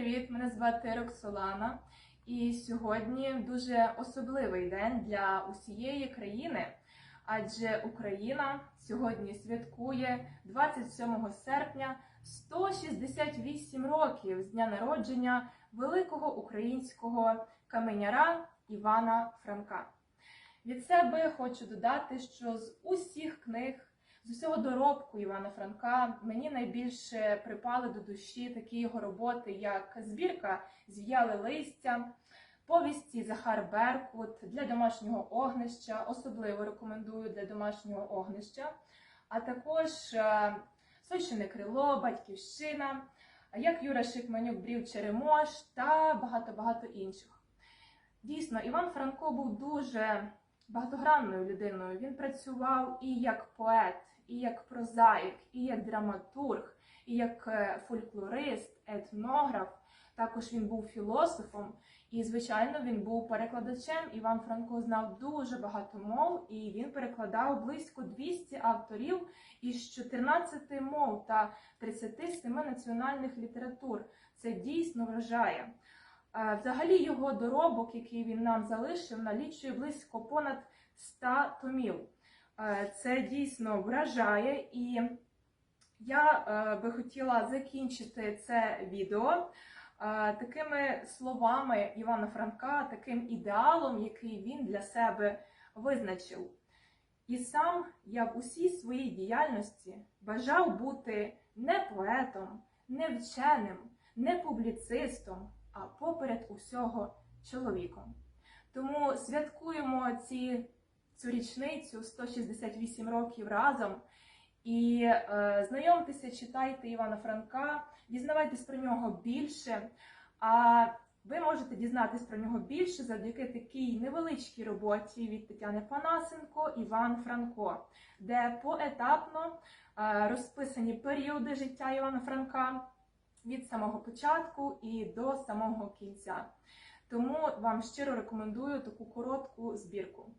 привіт! Мене звати Роксолана. І сьогодні дуже особливий день для усієї країни, адже Україна сьогодні святкує 27 серпня 168 років з дня народження великого українського каменяра Івана Франка. Від себе хочу додати, що з усіх книг, з усього доробку Івана Франка мені найбільше припали до душі такі його роботи, як збірка Зів'яле листя, повісті Захар Беркут для домашнього огнища, особливо рекомендую для домашнього огнища, а також е, крило, Батьківщина, як Юра Шикманюк брів Черемош та багато-багато інших. Дійсно, Іван Франко був дуже багатогранною людиною. Він працював і як поет, і як прозаїк, і як драматург, і як е, фольклорист, етнограф. Також він був філософом, і, звичайно, він був перекладачем. Іван Франко знав дуже багато мов, і він перекладав близько 200 авторів із 14 мов та 37 національних літератур. Це дійсно вражає. Е, Взагалі його доробок, який він нам залишив, налічує близько понад 100 томів. Е, Це дійсно вражає, і я е, би хотіла закінчити це відео такими словами Івана Франка, таким ідеалом, який він для себе визначив. І сам я в усій своїй діяльності бажав бути не поетом, не вченим, не публіцистом, а поперед усього чоловіком. Тому святкуємо ці, цю річницю 168 років разом. І е, знайомтеся, читайте Івана Франка, дізнавайтесь про нього більше. А ви можете дізнатись про нього більше завдяки такій невеличкій роботі від Тетяни Панасенко Іван Франко, де поетапно е, розписані періоди життя Івана Франка від самого початку і до самого кінця. Тому вам щиро рекомендую таку коротку збірку.